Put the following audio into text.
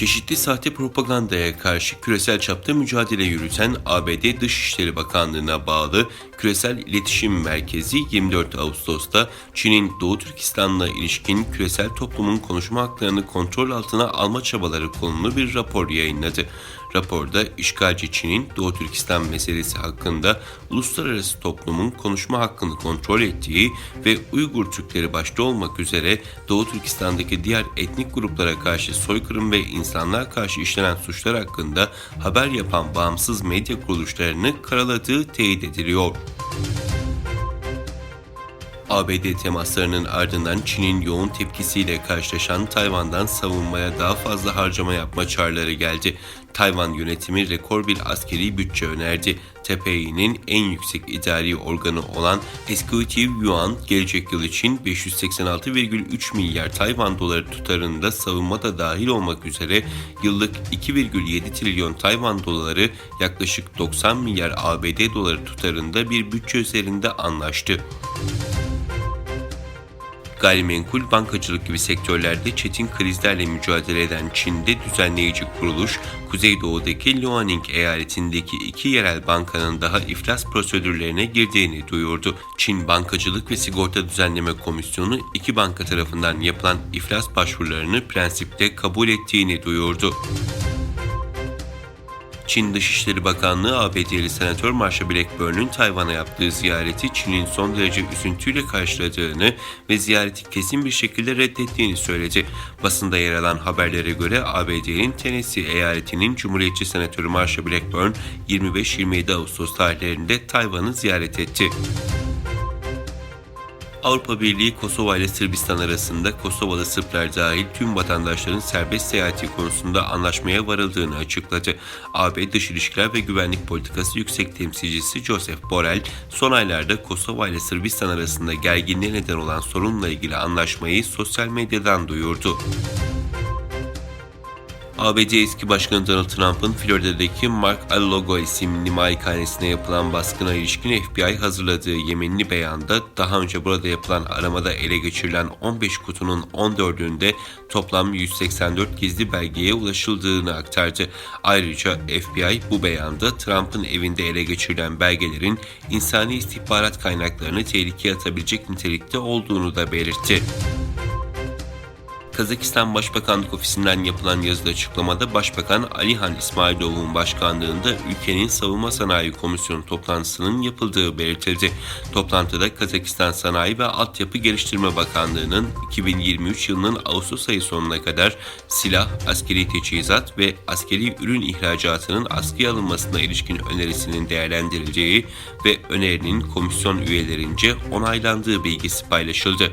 çeşitli sahte propagandaya karşı küresel çapta mücadele yürüten ABD Dışişleri Bakanlığı'na bağlı Küresel İletişim Merkezi 24 Ağustos'ta Çin'in Doğu Türkistan'la ilişkin küresel toplumun konuşma haklarını kontrol altına alma çabaları konulu bir rapor yayınladı. Raporda işgalci Çin'in Doğu Türkistan meselesi hakkında uluslararası toplumun konuşma hakkını kontrol ettiği ve Uygur Türkleri başta olmak üzere Doğu Türkistan'daki diğer etnik gruplara karşı soykırım ve insanlığa karşı işlenen suçlar hakkında haber yapan bağımsız medya kuruluşlarını karaladığı teyit ediliyor. ABD temaslarının ardından Çin'in yoğun tepkisiyle karşılaşan Tayvan'dan savunmaya daha fazla harcama yapma çağrıları geldi. Tayvan yönetimi rekor bir askeri bütçe önerdi. TPİ'nin en yüksek idari organı olan Executive Yuan gelecek yıl için 586,3 milyar Tayvan doları tutarında savunma da dahil olmak üzere yıllık 2,7 trilyon Tayvan doları yaklaşık 90 milyar ABD doları tutarında bir bütçe üzerinde anlaştı. Gayrimenkul, bankacılık gibi sektörlerde çetin krizlerle mücadele eden Çin'de düzenleyici kuruluş, Kuzeydoğu'daki Liaoning eyaletindeki iki yerel bankanın daha iflas prosedürlerine girdiğini duyurdu. Çin Bankacılık ve Sigorta Düzenleme Komisyonu iki banka tarafından yapılan iflas başvurularını prensipte kabul ettiğini duyurdu. Çin Dışişleri Bakanlığı ABD'li Senatör Marsha Blackburn'un Tayvan'a yaptığı ziyareti Çin'in son derece üzüntüyle karşıladığını ve ziyareti kesin bir şekilde reddettiğini söyledi. Basında yer alan haberlere göre ABD'nin Tennessee eyaletinin Cumhuriyetçi Senatörü Marsha Blackburn 25-27 Ağustos tarihlerinde Tayvan'ı ziyaret etti. Avrupa Birliği Kosova ile Sırbistan arasında Kosovalı Sırplar dahil tüm vatandaşların serbest seyahati konusunda anlaşmaya varıldığını açıkladı. AB Dış İlişkiler ve Güvenlik Politikası Yüksek Temsilcisi Joseph Borrell, son aylarda Kosova ile Sırbistan arasında gerginliğe neden olan sorunla ilgili anlaşmayı sosyal medyadan duyurdu. ABD eski başkanı Donald Trump'ın Florida'daki Mark Al-Logo isimli malikanesine yapılan baskına ilişkin FBI hazırladığı yeminli beyanda daha önce burada yapılan aramada ele geçirilen 15 kutunun 14'ünde toplam 184 gizli belgeye ulaşıldığını aktardı. Ayrıca FBI bu beyanda Trump'ın evinde ele geçirilen belgelerin insani istihbarat kaynaklarını tehlikeye atabilecek nitelikte olduğunu da belirtti. Kazakistan Başbakanlık Ofisi'nden yapılan yazılı açıklamada Başbakan Alihan İsmailov'un başkanlığında ülkenin Savunma Sanayi Komisyonu toplantısının yapıldığı belirtildi. Toplantıda Kazakistan Sanayi ve Altyapı Geliştirme Bakanlığı'nın 2023 yılının Ağustos ayı sonuna kadar silah, askeri teçhizat ve askeri ürün ihracatının askıya alınmasına ilişkin önerisinin değerlendirileceği ve önerinin komisyon üyelerince onaylandığı bilgisi paylaşıldı.